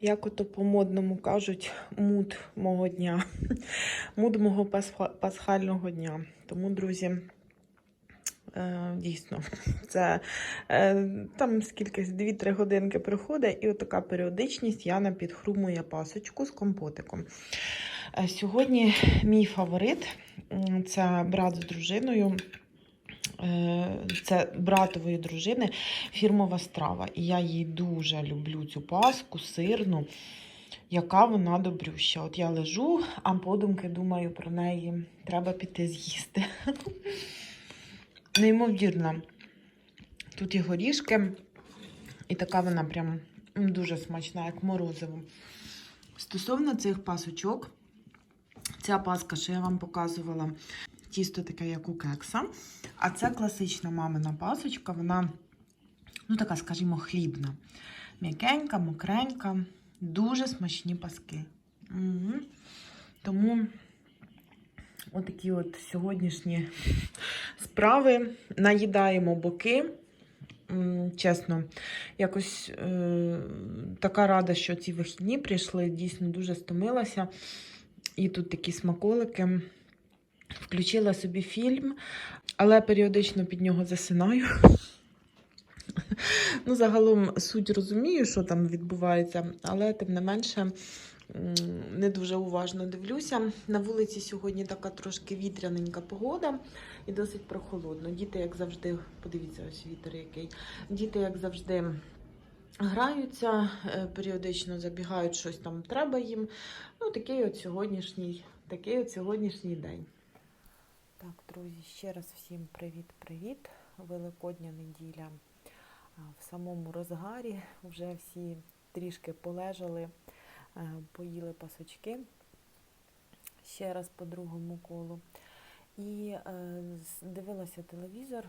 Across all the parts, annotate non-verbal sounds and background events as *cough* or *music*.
як ото по-модному кажуть, муд мого дня. Муд мого пасха- пасхального дня. Тому, друзі, е, дійсно, це е, там скільки 2-3 годинки приходить, і отака періодичність Яна підхрумує пасочку з компотиком. Е, Сьогодні мій фаворит це брат з дружиною. Е, Це братової дружини фірмова страва. І я їй дуже люблю цю паску сирну, яка вона добрюща. От я лежу, а подумки думаю про неї. Треба піти з'їсти. Неймовірно. Тут і горішки, і така вона прям дуже смачна, як морозиво. Стосовно цих пасочок, ця паска, що я вам показувала, тісто таке, як у кекса. А це класична мамина пасочка, вона, ну така, скажімо, хлібна. М'якенька, мокренька, дуже смачні паски. Угу. Тому отакі от сьогоднішні справи. Наїдаємо боки. Чесно, якось е, така рада, що ці вихідні прийшли. Дійсно дуже стомилася. І тут такі смаколики. Включила собі фільм, але періодично під нього засинаю. Ну, загалом суть розумію, що там відбувається, але тим не менше не дуже уважно дивлюся. На вулиці сьогодні така трошки вітряненька погода і досить прохолодно. Діти, як завжди, подивіться, ось вітер який. Діти, як завжди, граються, е, періодично забігають, щось там треба їм. Ну, такий от сьогоднішній, такий от сьогоднішній день. Так, друзі, ще раз всім привіт-привіт. Великодня неділя в самому розгарі. Вже всі трішки полежали, поїли пасочки ще раз по другому колу. І е, дивилася телевізор,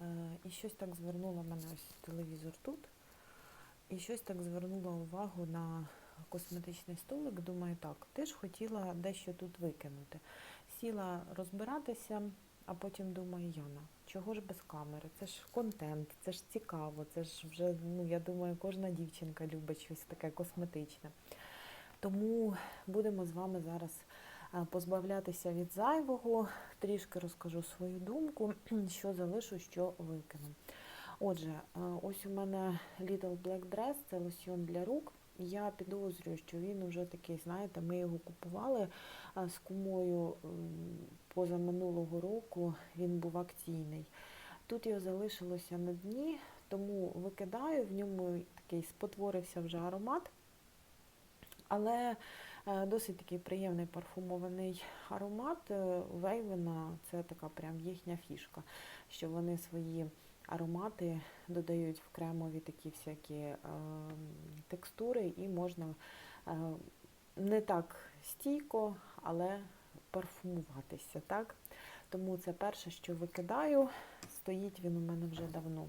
е, і щось так звернуло мене ось телевізор тут. І щось так звернуло увагу на косметичний столик. Думаю, так, ти ж хотіла дещо тут викинути. Сіла розбиратися, а потім думаю, Яна, чого ж без камери? Це ж контент, це ж цікаво, це ж вже, ну я думаю, кожна дівчинка любить щось таке косметичне. Тому будемо з вами зараз е, позбавлятися від зайвого, трішки розкажу свою думку, *clears throat* що залишу, що викину. Отже, е, ось у мене Little Black Dress, це лосьйон для рук. Я підозрюю, що він уже такий, знаєте, ми його купували з кумою м, позаминулого року, він був акційний. Тут його залишилося на дні, тому викидаю, в ньому такий спотворився вже аромат. Але е, досить такий приємний парфумований аромат. Е, Вейвена це така прям їхня фішка, що вони свої аромати додають в кремові такі всякі е, текстури, і можна е, не так стійко, але парфумуватися. Так? Тому це перше, що викидаю. Стоїть він у мене вже давно.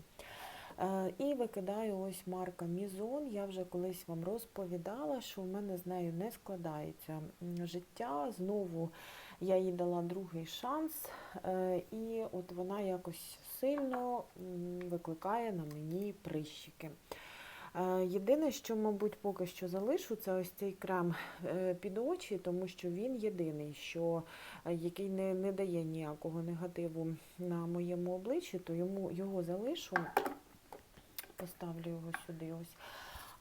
Е, І викидаю ось марка Мізон. Я вже колись вам розповідала, що в мене з нею не складається життя. Знову я їй дала другий шанс, е, і от вона якось сильно викликає на мені прищики. Е, Єдине, що, мабуть, поки що залишу, це ось цей крем е, під очі, тому що він єдиний, що, який не, не дає ніякого негативу на моєму обличчі, то йому, його залишу, поставлю його сюди. ось.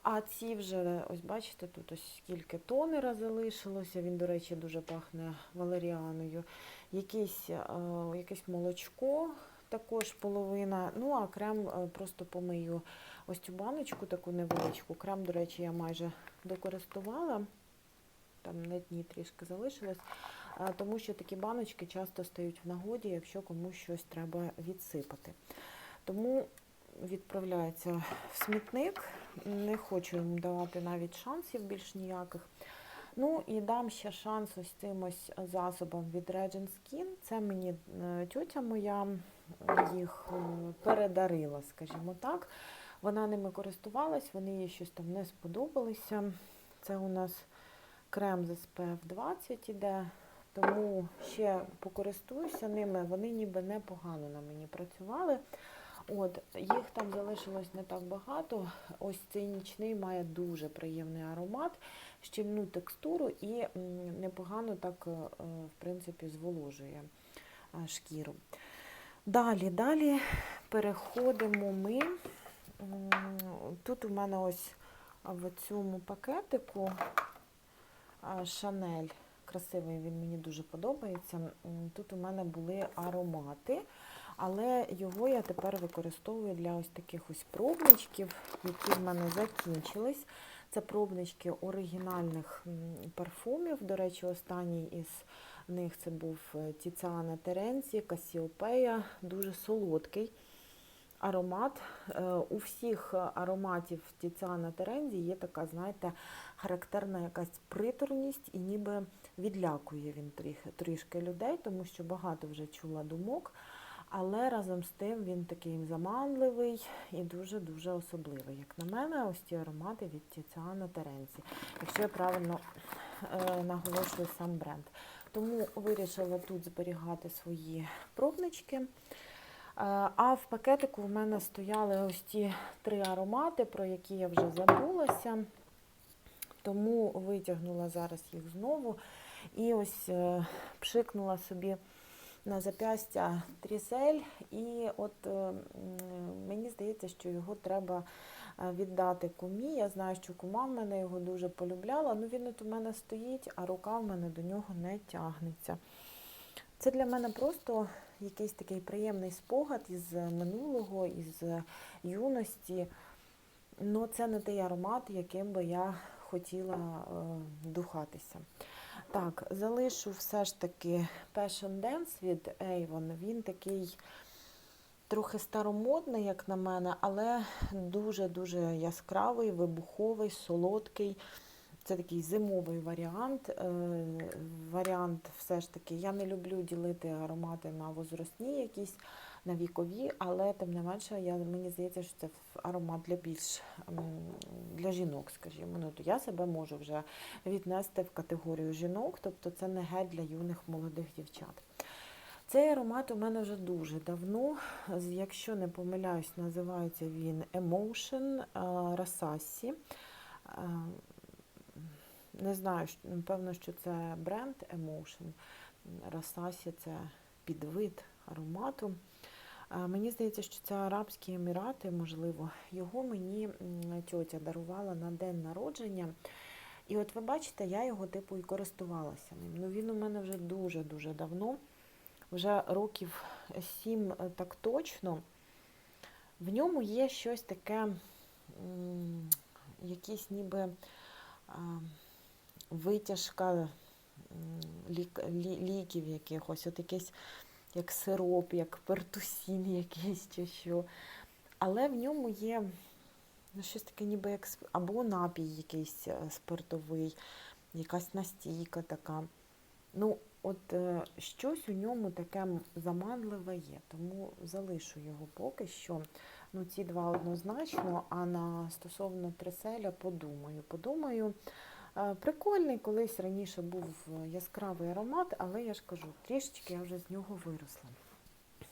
А ці вже, ось бачите, тут ось скільки тонера залишилося. Він, до речі, дуже пахне валеріаною. Якийсь, е, якесь молочко, також половина. Ну, а крем е, просто помию ось цю баночку, таку невеличку. Крем, до речі, я майже докористувала. Там на дні трішки залишилось. Е, Тому що такі баночки часто стають в нагоді, якщо комусь щось треба відсипати. Тому відправляється в смітник. Не хочу їм давати навіть шансів більш ніяких. Ну і дам ще шанс ось цим засобам від Regent Skin. Це мені е, тьотя моя їх е, передарила, скажімо так. Вона ними користувалась, вони їй щось там не сподобалися. Це у нас крем з SPF 20 іде, тому ще покористуюся ними. Вони ніби непогано на мені працювали. От, їх там залишилось не так багато. Ось цей нічний має дуже приємний аромат, щільну текстуру і непогано так, е, в принципі, зволожує е, шкіру. Далі, далі переходимо ми. Тут у мене ось в цьому пакетику Шанель. Красивий він мені дуже подобається. Тут у мене були аромати, але його я тепер використовую для ось таких ось пробничків, які в мене закінчились. Це пробнички оригінальних парфумів. До речі, останній із них це був е, Тіціана Теренці, Касіопея, дуже солодкий аромат. Е, У всіх ароматів Тіціана Терензі є така, знаєте, характерна якась приторність і ніби відлякує він трішки людей, тому що багато вже чула думок. Але разом з тим він такий заманливий і дуже-дуже особливий. Як на мене, ось ці аромати від Тіціана Теренці, якщо я правильно е, наголошую сам бренд. Тому вирішила тут зберігати свої пробнички. Е, А в пакетику в мене стояли ось ті три аромати, про які я вже забулася. Тому витягнула зараз їх знову. І ось е, пшикнула собі на зап'ястя трісель. І от е, мені здається, що його треба е, віддати кумі. Я знаю, що кума в мене його дуже полюбляла. Ну він от у мене стоїть, а рука в мене до нього не тягнеться. Це для мене просто якийсь такий приємний спогад із минулого, із юності. Ну, це не той аромат, яким би я хотіла е, вдухатися. Так, залишу все ж таки Passion Dance від Avon. Він такий трохи старомодний, як на мене, але дуже-дуже яскравий, вибуховий, солодкий. Це такий зимовий варіант. Е, Варіант все ж таки, я не люблю ділити аромати на возрастні якісь, на вікові, але тим не менше, я, мені здається, що це аромат для більш для жінок, скажімо. Ну, то я себе можу вже віднести в категорію жінок, тобто це не геть для юних молодих дівчат. Цей аромат у мене вже дуже давно. Якщо не помиляюсь, називається він Emotion Rasassi. Не знаю, напевно, що це бренд Emotion. Расасі це підвид аромату. Мені здається, що це Арабські Емірати, можливо. Його мені тьотя дарувала на день народження. І от ви бачите, я його типу і користувалася ним. Ну він у мене вже дуже-дуже давно, вже років сім е, так точно. В ньому є щось таке, якісь ніби витяжка ліків якихось, от якийсь як сироп, як пертусін якийсь чи що. Але в ньому є ну, щось таке, ніби як або напій якийсь е, спиртовий, якась настійка така. Ну, от е, щось у ньому таке заманливе є, тому залишу його поки що. Ну, ці два однозначно, а на стосовно триселя подумаю. Подумаю. Прикольний, колись раніше був е, яскравий аромат, але я ж кажу, трішечки я вже з нього виросла.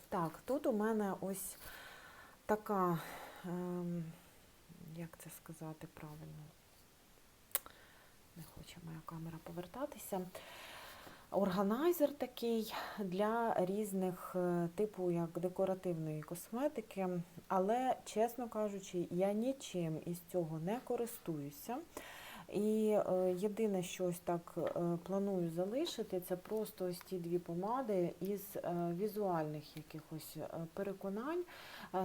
Так, тут у мене ось така, ем, як це сказати правильно, не хоче моя камера повертатися. Органайзер такий для різних е, типу як декоративної косметики, але, чесно кажучи, я нічим із цього не користуюся. І е, єдине, що ось так е, планую залишити, це просто ось ті дві помади із е, візуальних якихось переконань,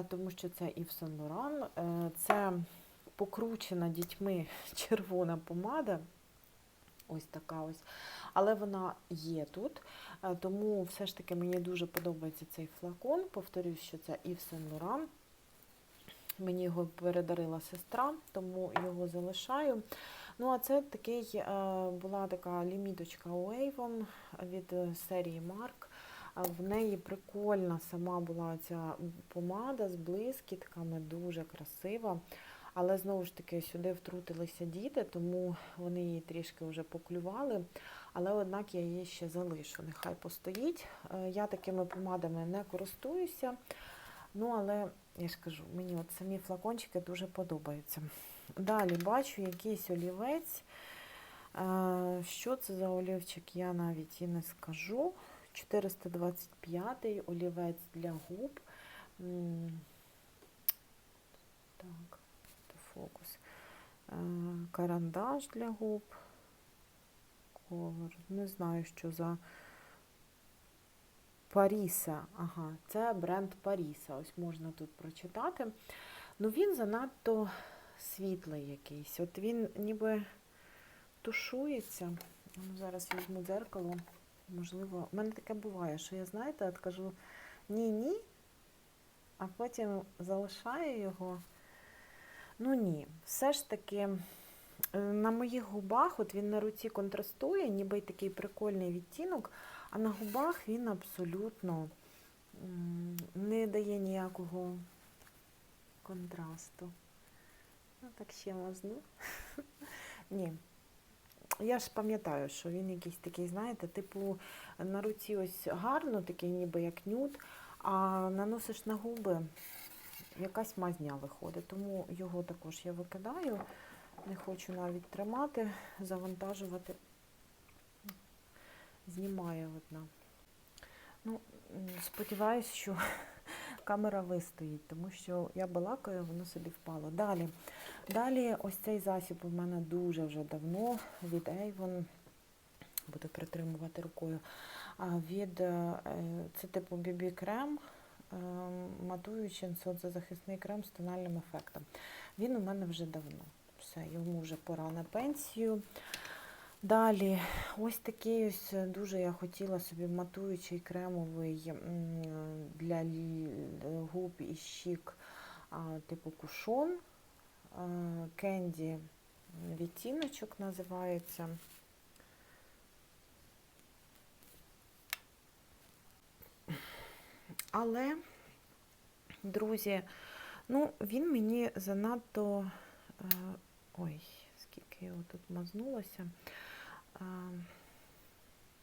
тому що це Saint Laurent, е, це покручена дітьми *laughs* червона помада. Ось така ось. Але вона є тут. Тому все ж таки мені дуже подобається цей флакон. Повторюсь, що це Yves Saint Laurent. Мені його передарила сестра, тому його залишаю. Ну, а це такий, е, була така ліміточка у Avon від е, серії Mark. В неї прикольна сама була ця помада з блискітками, дуже красива. Але знову ж таки сюди втрутилися діти, тому вони її трішки вже поклювали. Але однак я її ще залишу. Нехай постоїть. Е, Я такими помадами не користуюся. Ну, але я ж кажу, мені от самі флакончики дуже подобаються. Далі бачу якийсь олівець. Е, Що це за олівчик, я навіть і не скажу. 425 олівець для губ. Так, фокус. Е, Карандаш для губ. Колор. Не знаю, що за Паріса. Ага, це бренд Паріса. Ось можна тут прочитати. Ну він занадто світлий якийсь. От він ніби тушується. Ну, зараз візьму дзеркало. Можливо, в мене таке буває, що я, знаєте, от кажу ні-ні, а потім залишаю його. Ну ні, все ж таки е, на моїх губах, от він на руці контрастує, ніби такий прикольний відтінок, а на губах він абсолютно не дає ніякого контрасту. Ну, так ще мазну. Ні. Я ж пам'ятаю, що він якийсь такий, знаєте, типу на руці ось гарно, такий ніби як нюд, а наносиш на губи, якась мазня виходить. Тому його також я викидаю. Не хочу навіть тримати, завантажувати. Знімає одна. Ну, сподіваюсь, що *laughs* камера вистоїть, тому що я балакаю, воно собі впало. Далі. Далі ось цей засіб у мене дуже вже давно від Avon. Буду притримувати рукою. Від е, це типу BB крем, е, матуючий сонцезахисний крем з тональним ефектом. Він у мене вже давно. Все, йому вже пора на пенсію. Далі, ось такий ось дуже я хотіла собі матуючий кремовий для губ і щік, типу кушон. А, Кенді відтіночок називається. Але, друзі, ну, він мені занадто. е, Ой, скільки його тут мазнулося. Е,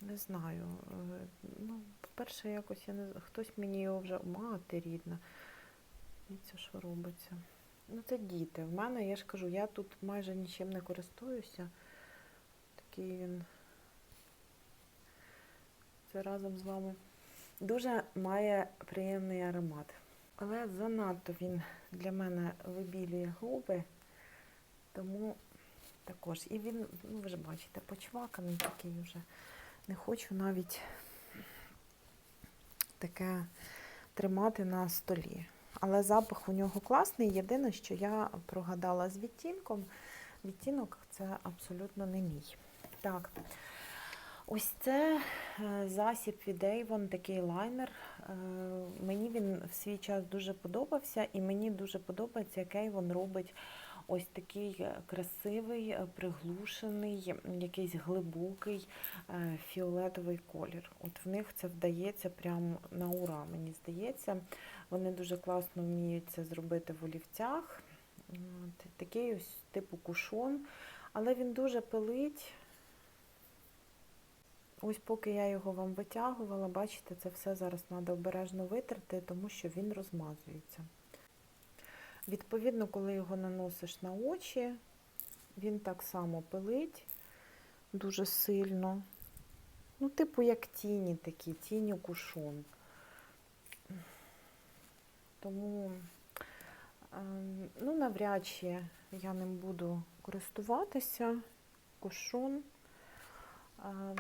Не знаю. е, Ну, по-перше, якось я не хтось мені його вже мати рідна. Дивіться, що робиться. Ну, це діти. В мене, я ж кажу, я тут майже нічим не користуюся. Такий він. Це разом з вами. Дуже має приємний аромат. Але занадто він для мене вибілює губи, тому також. І він, ну ви ж бачите, почваканий такий вже. Не хочу навіть таке тримати на столі. Але запах у нього класний. Єдине, що я прогадала з відтінком. Відтінок це абсолютно не мій. Так. Ось це е, засіб від Avon, такий лайнер. Е, Мені він в свій час дуже подобався, і мені дуже подобається, як Avon робить ось такий е, красивий, е, приглушений, якийсь глибокий е, фіолетовий колір. От в них це вдається прямо на ура, мені здається. Вони дуже класно вміють це зробити в олівцях. От, такий ось типу кушон, але він дуже пилить. Ось поки я його вам витягувала, бачите, це все зараз треба обережно витерти, тому що він розмазується. Відповідно, коли його наносиш на очі, він так само пилить дуже сильно. Ну, типу, як тіні такі, тіні кушон. Тому, ем, ну, навряд чи я ним буду користуватися. Кушон. Ем,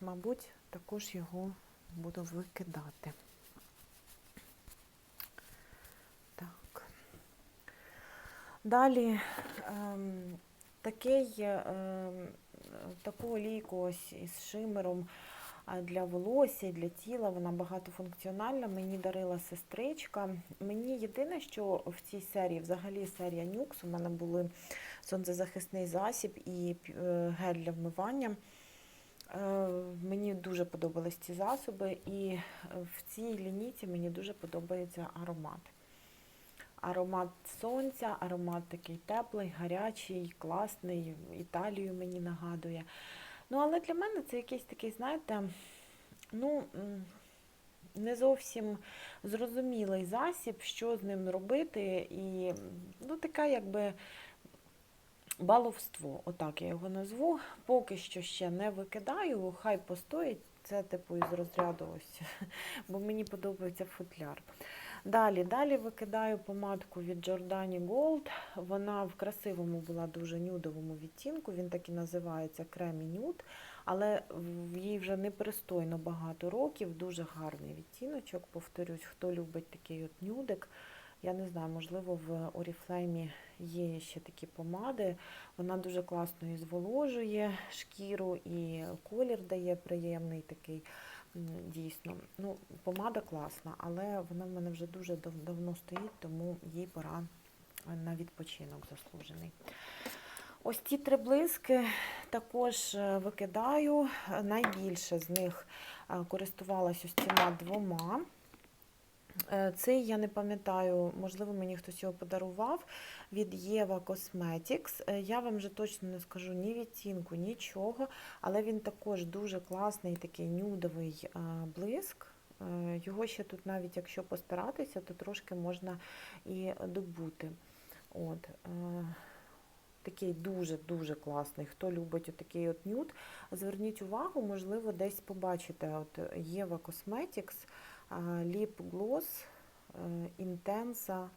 Мабуть, також його буду викидати. Так. Далі ем, такий, ем, таку олійку ось із шимером для волосся, для тіла. Вона багатофункціональна. Мені дарила сестричка. Мені єдине, що в цій серії, взагалі серія Нюкс, у мене були сонцезахисний засіб і е, гель для вмивання. Е, Мені дуже подобались ці засоби, і е, в цій лінійці мені дуже подобається аромат. Аромат сонця, аромат такий теплий, гарячий, класний, Італію мені нагадує. Ну, але для мене це якийсь такий, знаєте, ну, не зовсім зрозумілий засіб, що з ним робити, і ну, така якби баловство, отак я його назву. Поки що ще не викидаю, хай постоїть. Це типу із розряду ось, *laughs* бо мені подобається футляр. Далі, далі викидаю помадку від Giordani Gold. Вона в красивому була дуже нюдовому відтінку. Він так і називається Кремі Нюд, але їй вже непристойно багато років. Дуже гарний відтіночок. Повторюсь, хто любить такий от нюдик. Я не знаю, можливо, в Oriflame є ще такі помади. Вона дуже класно і зволожує шкіру, і колір дає приємний такий. Дійсно, ну, помада класна, але вона в мене вже дуже дав- давно стоїть, тому їй пора е, на відпочинок заслужений. Ось ці три блиски також е, викидаю. Е, Найбільше з них користувалася користувалась ось цими двома. Е, Цей я не пам'ятаю, можливо, мені хтось його подарував від Єва Cosmetics. Е, Я вам вже точно не скажу ні відтінку, нічого, але він також дуже класний, такий нюдовий е, блиск. Його ще тут, навіть якщо постаратися, то трошки можна і добути. От. Такий дуже-дуже класний. Хто любить отакий от нюд, зверніть увагу, можливо, десь побачите. От Єва Cosmetics, Lip Gloss Intensa.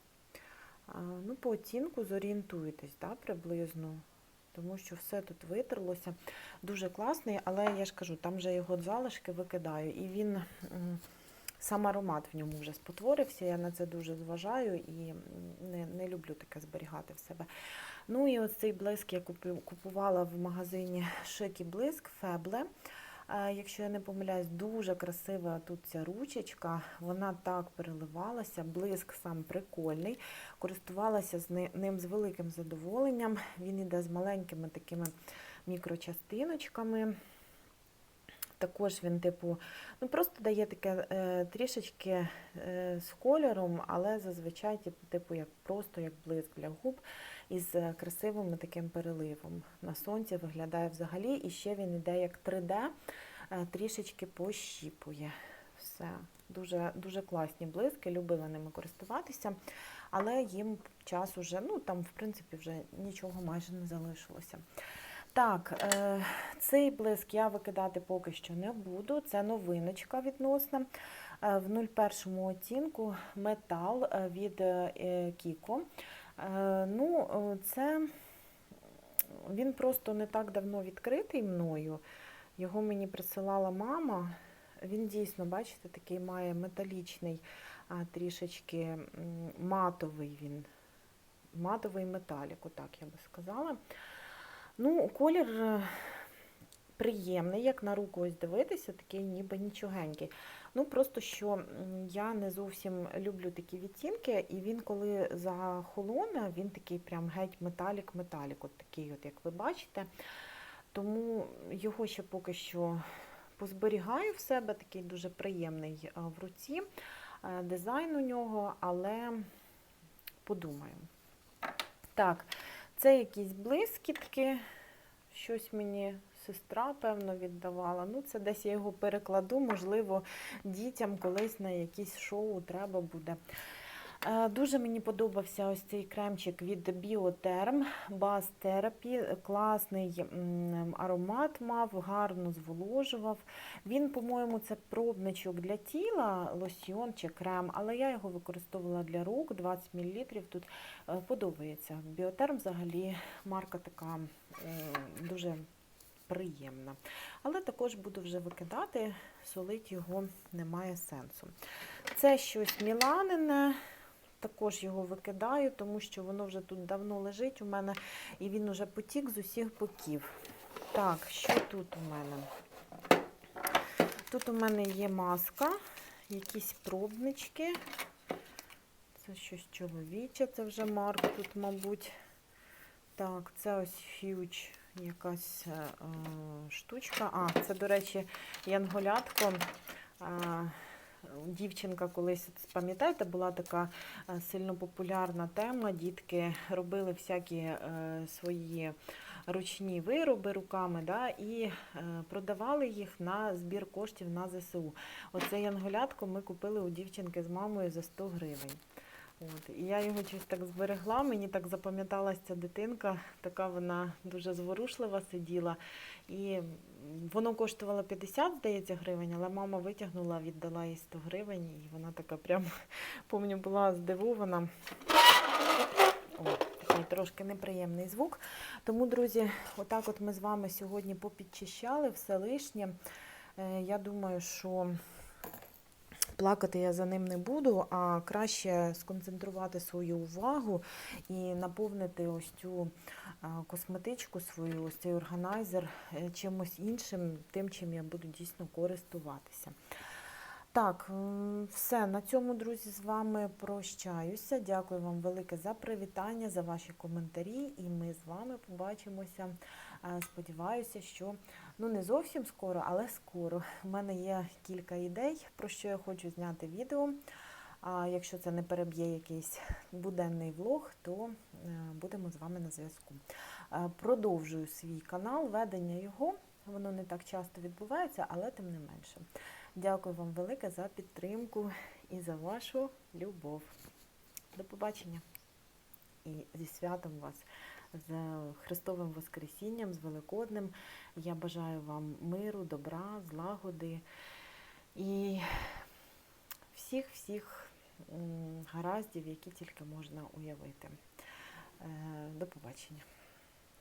Ну, по оцінку зорієнтуєтесь, да, приблизно. Тому що все тут витерлося. Дуже класний, але я ж кажу, там вже його залишки викидаю. І він, сам аромат в ньому вже спотворився. Я на це дуже зважаю і не, не люблю таке зберігати в себе. Ну і ось цей блиск я купувала в магазині Шик і Блиск Фебле. Якщо я не помиляюсь, дуже красива тут ця ручечка, вона так переливалася, блиск сам прикольний. Користувалася з ним з великим задоволенням. Він іде з маленькими такими мікрочастиночками. Також він, типу, ну просто дає таке е, трішечки е, з кольором, але зазвичай, типу, як просто як блиск для губ із е, красивим таким переливом. На сонці виглядає взагалі, і ще він іде як 3D, е, трішечки пощіпує. Все. Дуже, дуже класні блиски, любила ними користуватися, але їм час уже, ну там, в принципі, вже нічого майже не залишилося. Так, е, цей блиск я викидати поки що не буду. Це новиночка відносна. В 01 оцінку метал від Кіко. Е, ну, це він просто не так давно відкритий мною. Його мені присилала мама. Він дійсно, бачите, такий має металічний, трішечки матовий він. Матовий металік, отак я би сказала. Ну, колір е, приємний, як на руку ось дивитися, такий ніби нічогенький. Ну, просто що я не зовсім люблю такі відтінки, і він, коли захолоне, він такий прям геть металік-металік, от такий, от, як ви бачите. Тому його ще поки що позберігаю в себе, такий дуже приємний в руці. Е, Дизайн у нього, але подумаю. Так, це якісь блискітки. Щось мені сестра, певно, віддавала. Ну, це десь я його перекладу, можливо, дітям колись на якісь шоу треба буде. Е, Дуже мені подобався ось цей кремчик від Biotherm Buzz Therapy. Класний аромат мав, гарно зволожував. Він, по-моєму, це пробничок для тіла, лосьйон чи крем, але я його використовувала для рук, 20 мл. Тут е, подобається. Biotherm взагалі марка така дуже приємна. Але також буду вже викидати, солить його немає сенсу. Це щось міланене. Також його викидаю, тому що воно вже тут давно лежить у мене, і він уже потік з усіх боків. Так, що тут у мене? Тут у мене є маска, якісь пробнички. Це щось чоловіче, це вже марк тут, мабуть. Так, це ось фьюч якась е, штучка. А, це, до речі, янголятко. Дівчинка колись, пам'ятаєте, була така е, сильно популярна тема. Дітки робили всякі е, свої ручні вироби руками, да, і продавали їх на збір коштів на ЗСУ. Оце янголятко ми купили у дівчинки з мамою за 100 гривень. От, і я його щось так зберегла, мені так запам'яталася ця дитинка, така вона дуже зворушлива сиділа. І воно коштувало 50, здається, гривень, але мама витягнула, віддала їй 100 гривень, і вона така прям, помню, була здивована. О, такий трошки неприємний звук. Тому, друзі, отак от ми з вами сьогодні попідчищали все лишнє. Е, Я думаю, що плакати я за ним не буду, а краще сконцентрувати свою увагу і наповнити ось цю косметичку свою, ось цей органайзер е, чимось іншим, тим, чим я буду дійсно користуватися. Так, все. На цьому, друзі, з вами прощаюся. Дякую вам велике за привітання, за ваші коментарі. І ми з вами побачимося. Е, Сподіваюся, що ну не зовсім скоро, але скоро. У мене є кілька ідей, про що я хочу зняти відео. А якщо це не переб'є якийсь буденний влог, то е, будемо з вами на зв'язку. Е, Продовжую свій канал, ведення його. Воно не так часто відбувається, але тим не менше. Дякую вам велике за підтримку і за вашу любов. До побачення. І зі святом вас, з Христовим Воскресінням, з Великоднем. Я бажаю вам миру, добра, злагоди і всіх-всіх гараздів, які тільки можна уявити. Е, До побачення.